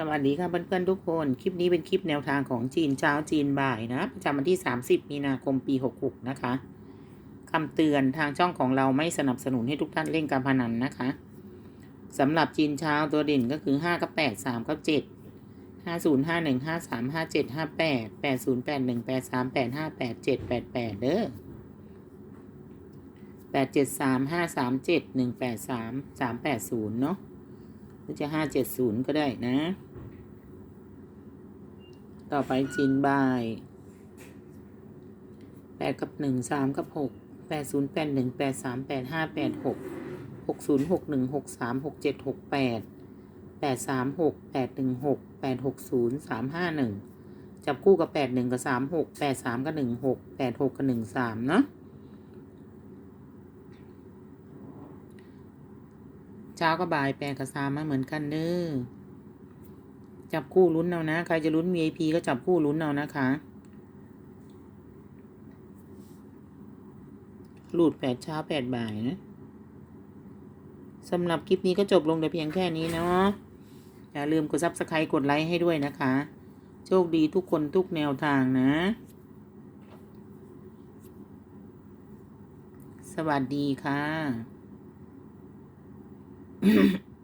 สวัสดีค่ะเพื่อนๆทุกคน คลิปนี้เป็นคลิปแนวทางของจีนเช้าจีนบ่ายนะประจำวันที่ 30 มีนาคมปี 66 นะคะคำเตือนทางช่องของเราไม่สนับสนุนให้ทุกท่านเล่นการพนันนะคะสำหรับจีนเช้าตัวเด่นก็คือ 5 กับ 8 3 กับ 7 50 51 53 57 58 80 81 83 85 87 88 เด้อ873 537 183 380 เนาะ หรือจะห้าเจ็ดศูนย์ก็ได้นะ ต่อไปจีนบายแปดกับหนึ่งสามกับหกแปดศูนย์แปดหนึ่งแปดสามแปดห้าแปดหกหกศูนย์หกหนึ่งหกสามหกเจ็ดหกแปดแปดสามหกแปดหนึ่งหกแปดหกศูนย์สามห้าหนึ่งจับคู่กับแปดหนึ่งกับสามหกแปดสามกับหนึ่งหกแปดหกกับหนึ่งสามเนาะ เช้ากับบ่ายแปดกับสามมาเหมือนกันเด้อจับคู่ลุ้นเอานะ ใครจะลุ้น VIP ก็จับคู่ลุ้นเอานะคะหลุดแปดเช้าแปดบ่ายนะสำหรับคลิปนี้ก็จบลงแต่เพียงแค่นี้เนาะอย่าลืมกดซับสไครต์กดไลค์ให้ด้วยนะคะ โชคดีทุกคนทุกแนวทางนะ สวัสดีค่ะ mm-hmm